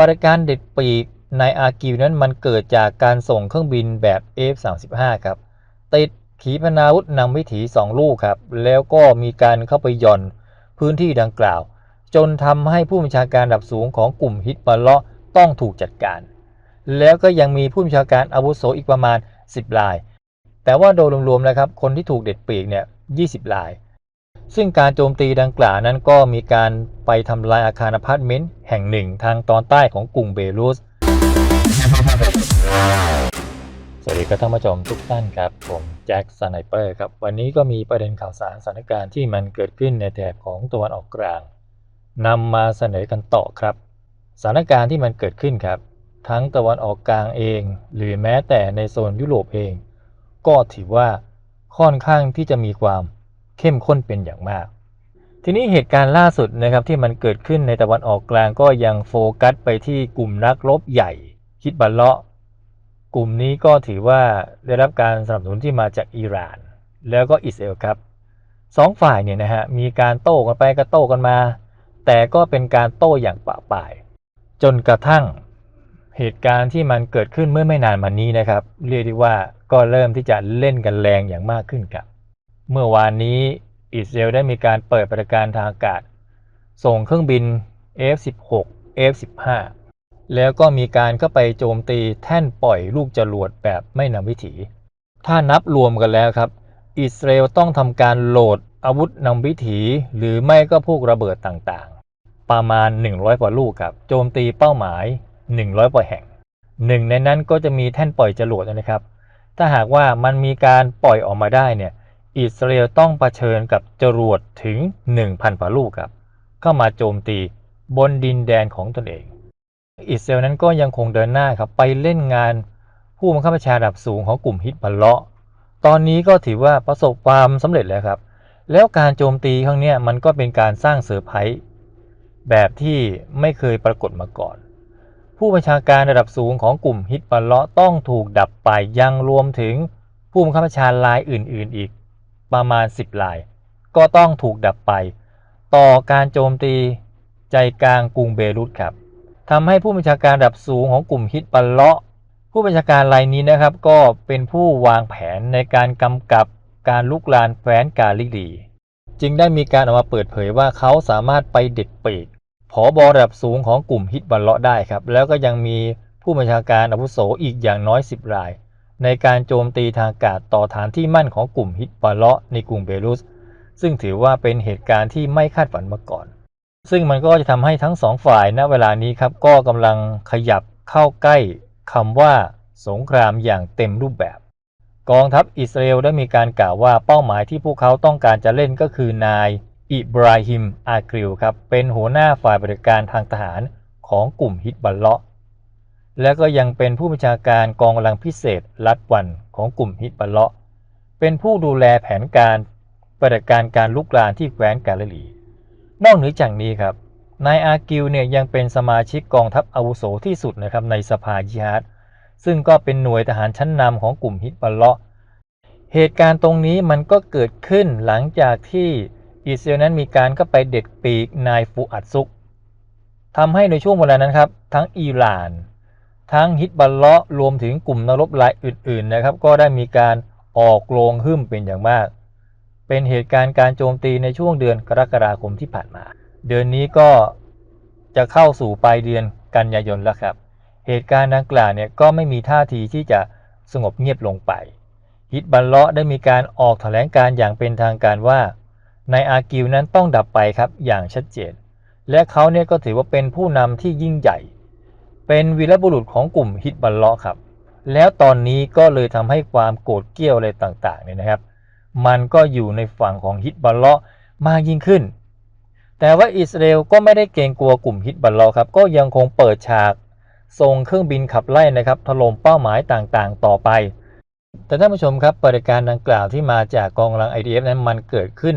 ปฏิการเด็ดปีกในอากิวนั้นมันเกิดจากการส่งเครื่องบินแบบ F-35 ครับ ติดขีปนาวุธนำวิถี 2 ลูกครับ แล้วก็มีการเข้าไปย่อนพื้นที่ดังกล่าว จนทำให้ผู้บัญชาการระดับสูงของกลุ่มฮิตบอลเลาะต้องถูกจัดการ แล้วก็ยังมีผู้บัญชาการอาวุโสอีกประมาณ 10ราย แต่ว่าโดยรวมๆนะครับ คนที่ถูกเด็ดปีกเนี่ย20ราย ซึ่งการโจมตีดังกล่าวนั้นก็มีการไปทำลายอาคารอพาร์ตเมนต์แห่งหนึ่งทางตอนใต้ของกรุงเบรุส สวัสดีครับท่านผู้ชมทุกท่านครับ ผมแจ็คสไนเปอร์ครับ วันนี้ก็มีประเด็นข่าวสารสถานการณ์ที่มันเกิดขึ้นในแถบของตะวันออกกลางนำมาเสนอกันต่อครับ สถานการณ์ที่มันเกิดขึ้นครับ ทั้งตะวันออกกลางเอง หรือแม้แต่ในโซนยุโรปเอง ก็ถือว่าค่อนข้างที่จะมีความ เข้มข้นเป็นอย่างมาก ทีนี้เหตุการณ์ล่าสุดนะครับที่มันเกิดขึ้นในตะวันออกกลางก็ยังโฟกัสไปที่กลุ่มนักรบใหญ่ คิดบัลเลาะ กลุ่มนี้ก็ถือว่าได้รับการสนับสนุนที่มาจากอิหร่าน แล้วก็อิสราเอลครับสองฝ่ายเนี่ยนะฮะมีการโต้กันไปก็โต้กันมา แต่ก็เป็นการโต้อย่างปะป่าย จนกระทั่งเหตุการณ์ที่มันเกิดขึ้นเมื่อไม่นานมานี้นะครับ เรียกได้ว่าก็เริ่มที่จะเล่นกันแรงอย่างมากขึ้นครับ เมื่อวานนี้อิสราเอลได้มีการเปิดปฏิการทางอากาศ ส่งเครื่องบิน F-16 F-15 แล้วก็มีการเข้าไปโจมตีแท่นปล่อยลูกจรวดแบบไม่นำวิถี ถ้านับรวมกันแล้วครับ อิสราเอลต้องทำการโหลดอาวุธนำวิถี หรือไม่ก็พวกระเบิดต่างๆ ประมาณ 100กว่าลูกครับ โจมตีเป้าหมาย 100กว่าแห่งหนึ่งในนั้นก็จะมีแท่นปล่อยจรวดนะครับ ถ้าหากว่ามันมีการปล่อยออกมาได้เนี่ย อิสราเอลต้องเผชิญกับจรวดถึง 1,000กว่าลูกครับ เข้ามาโจมตีบนดินแดนของตนเอง อิสราเอลนั้นก็ยังคงเดินหน้าครับ ไปเล่นงานผู้บังคับบัญชาระดับสูงของกลุ่มฮิตบัลเลาะ ตอนนี้ก็ถือว่าประสบความสำเร็จแล้วครับ แล้วการโจมตีครั้งนี้มันก็เป็นการสร้างเซอร์ไพรส์แบบที่ไม่เคยปรากฏมาก่อน ผู้บัญชาการระดับสูงของกลุ่มฮิตบัลเลาะต้องถูกดับไปยังรวมถึงผู้บังคับบัญชารายอื่น ๆ อีก ประมาณ 10ราย ก็ต้องถูกดับไป ต่อการโจมตีใจกลางกรุงเบรุตครับทำให้ผู้บัญชาการระดับสูงของกลุ่มฮิตบัลเลาะผู้บัญชาการรายนี้นะครับ ก็เป็นผู้วางแผนในการกำกับการลุกลานแคว้นกาลิลี จึงได้มีการออกมาเปิดเผยว่าเขาสามารถไปเด็ดปีกผอบอระดับสูงของกลุ่มฮิตบัลเลาะได้ครับ แล้วก็ยังมีผู้บัญชาการอาวุโสอีกอย่างน้อย 10 ราย ในการโจมตีทางอากาศต่อฐานที่มั่นของกลุ่มฮิตบัลเลาะในกรุงเบรุส ซึ่งถือว่าเป็นเหตุการณ์ที่ไม่คาดฝันมาก่อน ซึ่งมันก็จะทำให้ทั้งสองฝ่ายณเวลานี้ครับก็กำลังขยับเข้าใกล้คำว่าสงครามอย่างเต็มรูปแบบ กองทัพอิสราเอลได้มีการกล่าวว่าเป้าหมายที่พวกเขาต้องการจะเล่นก็คือนายอิบราฮิม อากริลครับเป็นหัวหน้าฝ่ายบริการทางทหารของกลุ่มฮิตบัลเลาะ และก็ยังเป็นผู้บัญชาการกองกำลังพิเศษรัดวันของกลุ่มฮิตบัลเลาะ เป็นผู้ดูแลแผนการปฏิบัติการการลุกลานที่แคว้นกาลิลี นอกเหนือจากนี้ครับ นายอากิลเนี่ยยังเป็นสมาชิกกองทัพอาวุโสที่สุดนะครับในสภายิฮาดซึ่งก็เป็นหน่วยทหารชั้นนำของกลุ่มฮิตบัลเลาะ เหตุการณ์ตรงนี้มันก็เกิดขึ้นหลังจากที่อิสราเอลนั้นมีการก็ไปเด็ดปีกนายฟูอัดซุกทำให้ในช่วงเวลานั้นครับ ทั้งอิหร่าน ทั้งฮิตบัลเลาะรวมถึงกลุ่มนรบรายอื่นๆนะครับ ก็ได้มีการออกโรงหึ่มเป็นอย่างมาก เป็นเหตุการณ์การโจมตีในช่วงเดือนกรกฎาคมที่ผ่านมา เดือนนี้ก็จะเข้าสู่ปลายเดือนกันยายนแล้วครับ เหตุการณ์ดังกล่าวเนี่ยก็ไม่มีท่าทีที่จะสงบเงียบลงไป ฮิตบัลเลาะได้มีการออกแถลงการอย่างเป็นทางการว่าในอากิวนั้นต้องดับไปครับอย่างชัดเจน และเขาเนี่ยก็ถือว่าเป็นผู้นำที่ยิ่งใหญ่ เป็นวีรบุรุษของกลุ่มฮิตบัลเลาะครับ แล้วตอนนี้ก็เลยทำให้ความโกรธเกรี้ยวอะไรต่างๆเนี่ยนะครับ มันก็อยู่ในฝั่งของฮิตบัลเลาะมากยิ่งขึ้น แต่ว่าอิสราเอลก็ไม่ได้เกรงกลัวกลุ่มฮิตบัลเลาะครับ ก็ยังคงเปิดฉากส่งเครื่องบินขับไล่นะครับถล่มเป้าหมายต่างๆ ต่อไปแต่ท่านผู้ชมครับปฏิการดังกล่าวที่มาจากกองกำลัง IDF นั้นมันเกิดขึ้น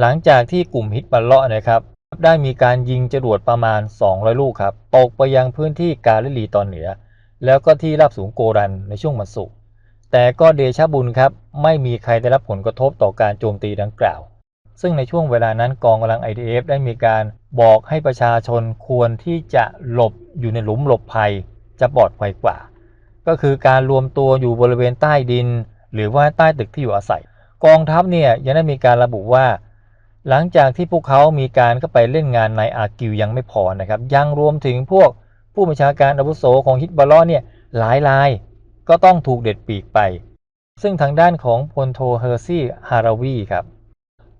หลังจากที่กลุ่มฮิตบัลเลาะนะครับ ได้มีการยิงจรวดประมาณ 200 ลูกครับ ตกไปยังพื้นที่กาลิลีตอนเหนือ แล้วก็ที่ราบสูงโกรันในช่วงวันศุกร์ แต่ก็เดชะบุญครับ ไม่มีใครได้รับผลกระทบต่อการโจมตีดังกล่าว ซึ่งในช่วงเวลานั้นกองกำลัง IDF ได้มีการบอกให้ประชาชนควรที่จะหลบอยู่ในหลุมหลบภัย จะปลอดภัยกว่า ก็คือการรวมตัวอยู่บริเวณใต้ดิน หรือว่าใต้ตึกที่อยู่อาศัย กองทัพเนี่ยยังได้มีการระบุว่า หลังจากที่พวกเขามีการเข้าไปเล่นงานในอากิวยังไม่พอนะครับยังรวมถึงพวกผู้บัญชาการอาวุโสของฮิตบอลล์เนี่ยหลายรายก็ต้องถูกเด็ดปีกไป ซึ่งทางด้านของพลโทเฮอร์ซี่ฮาราวีครับ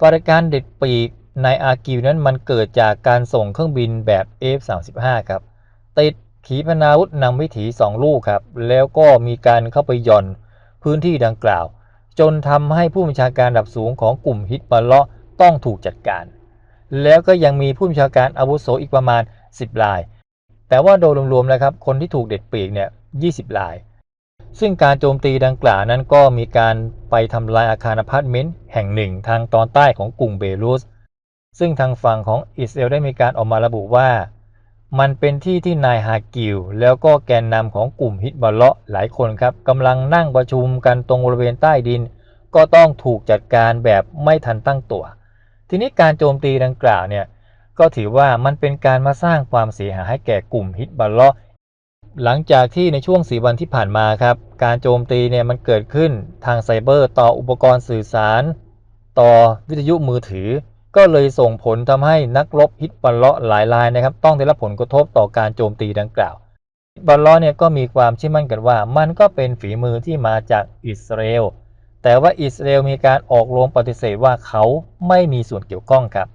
ปฏิการเด็ดปีกในอากิวนั้นมันเกิดจากการส่งเครื่องบินแบบ F35 ครับติดขีปนาวุธนำวิถี2ลูกครับแล้วก็มีการเข้าไปย่อนพื้นที่ดังกล่าว จนทำให้ผู้บัญชาการระดับสูงของกลุ่มฮิตบอลเลาะ ต้องถูกจัดการ แล้วก็ยังมีผู้บัญชาการอาวุโสอีกประมาณ 10ราย แต่ว่าโดยรวมๆแล้วครับ คนที่ถูกเด็ดปีกเนี่ย20ราย ซึ่งการโจมตีดังกล่าวนั้นก็มีการไปทำลายอาคารอพาร์ตเมนต์แห่งหนึ่งทางตอนใต้ของกรุงเบรุส ซึ่งทางฝั่งของอิสราเอลได้มีการออกมาระบุว่ามันเป็นที่ที่นายฮากิลแล้วก็แกนนำของกลุ่มฮิตบอลเลาะหลายคนครับกำลังนั่งประชุมกันตรงบริเวณใต้ดิน ก็ต้องถูกจัดการแบบไม่ทันตั้งตัว ทีนี้การโจมตีดังกล่าวเนี่ยก็ถือว่ามันเป็นการมาสร้างความเสียหายให้แก่กลุ่มฮิตบอลเลาะหลังจากที่ในช่วงสีวันที่ผ่านมาครับ การโจมตีเนี่ยมันเกิดขึ้นทางไซเบอร์ต่ออุปกรณ์สื่อสาร ต่อวิทยุมือถือ ก็เลยส่งผลทำให้นักรบฮิตบอลเลาะหลายรายนะครับ ต้องได้รับผลกระทบต่อการโจมตีดังกล่าวฮิตบอลเลาะเนี่ยก็มีความเชื่อมั่นกันว่า มันก็เป็นฝีมือที่มาจากอิสราเอล แต่ว่าอิสราเอลมีการออกโรงปฏิเสธว่าเขาไม่มีส่วนเกี่ยวข้องครับ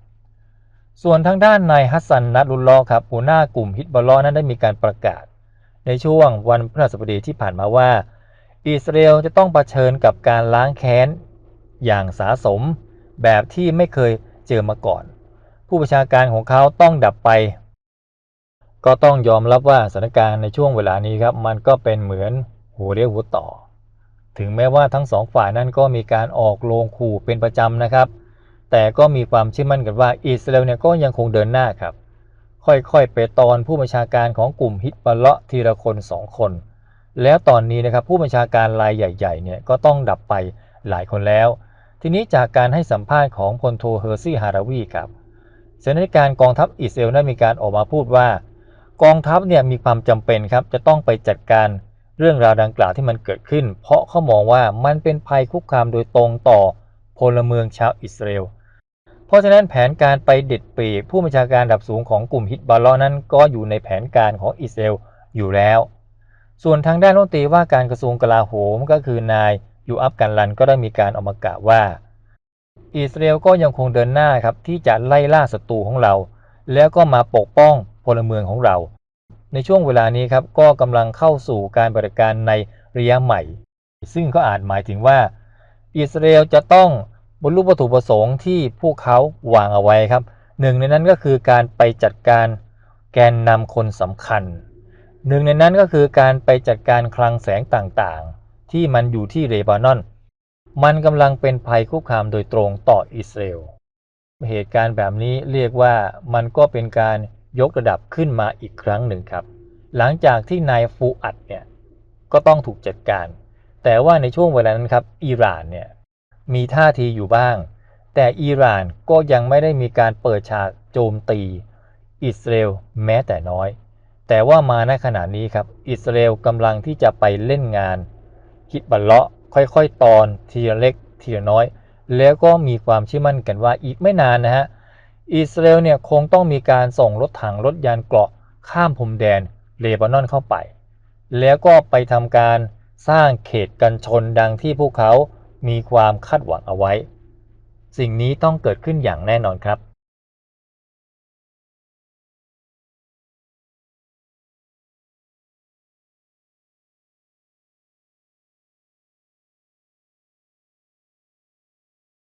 ส่วนทางด้านนายฮัสซันนัดลุลลอครับหัวหน้ากลุ่มฮิตบอลลาะนั้นได้มีการประกาศ ในช่วงวันพฤหัสบดีที่ผ่านมาว่า อิสราเอลจะต้องเผชิญกับการล้างแค้น อย่างสาสม แบบที่ไม่เคยเจอมาก่อน ผู้ประชาการของเขาต้องดับไป ก็ต้องยอมรับว่าสถานการณ์ในช่วงเวลานี้ครับมันก็เป็นเหมือนหัวเรียวหัวต่อ ถึงแม้ว่าทั้งสองฝ่ายนั้นก็มีการออกโรงขู่เป็นประจำนะครับ แต่ก็มีความเชื่อมั่นกันว่าอิสราเอลเนี่ยก็ยังคงเดินหน้าครับ ค่อยๆไปตอนผู้บัญชาการของกลุ่มฮิตบอลเลาะทีละคนสองคน แล้วตอนนี้นะครับผู้บัญชาการรายใหญ่ๆเนี่ยก็ต้องดับไปหลายคนแล้ว ทีนี้จากการให้สัมภาษณ์ของพลโทเฮอร์ซี่ฮาราวีครับสถานการกองทัพอิสราเอลได้มีการออกมาพูดว่า กองทัพเนี่ยมีความจำเป็นครับจะต้องไปจัดการ เรื่องราวดังกล่าวที่มันเกิดขึ้น เพราะเขามองว่ามันเป็นภัยคุกคามโดยตรงต่อพลเมืองชาวอิสราเอล เพราะฉะนั้นแผนการไปเด็ดปีกผู้บัญชาการระดับสูงของกลุ่มฮิตบอลลอนั้นก็อยู่ในแผนการของอิสราเอลอยู่แล้ว ส่วนทางด้านรัฐมนตรีว่าการกระทรวงกลาโหมก็คือนายยูอัฟกันลันก็ได้มีการออกมากล่าวว่า อิสราเอลก็ยังคงเดินหน้าครับที่จะไล่ล่าศัตรูของเรา แล้วก็มาปกป้องพลเมืองของเรา ในช่วงเวลานี้ครับก็กำลังเข้าสู่การบริการในระยะใหม่ ซึ่งก็อาจหมายถึงว่า อิสราเอลจะต้องบรรลุวัตถุประสงค์ที่พวกเขาวางเอาไว้ครับหนึ่งในนั้นก็คือการไปจัดการแกนนำคนสำคัญ หนึ่งในนั้นก็คือการไปจัดการคลังแสงต่างๆ ที่มันอยู่ที่เลบานอน มันกำลังเป็นภัยคุกคามโดยตรงต่ออิสราเอล เหตุการณ์แบบนี้เรียกว่ามันก็เป็นการ ยกระดับขึ้นมาอีกครั้งหนึ่งครับ หลังจากที่นายฟูอัดเนี่ยก็ต้องถูกจัดการ แต่ว่าในช่วงเวลานั้นครับอิหร่านเนี่ยมีท่าทีอยู่บ้าง แต่อิหร่านก็ยังไม่ได้มีการเปิดฉากโจมตี อิสราเอลแม้แต่น้อย แต่ว่ามาณขณะนี้ครับอิสราเอลกำลังที่จะไปเล่นงานฮิตบัลเลาะค่อยๆ ตอนทีละเล็กทีละน้อย แล้วก็มีความเชื่อมั่นกันว่าอีกไม่นานนะฮะ อิสราเอลเนี่ยคงต้องมีการส่งรถถังรถยานเกราะข้ามพรมแดนเลบานอนเข้าไป แล้วก็ไปทำการสร้างเขตกันชนดังที่พวกเขามีความคาดหวังเอาไว้ สิ่งนี้ต้องเกิดขึ้นอย่างแน่นอนครับ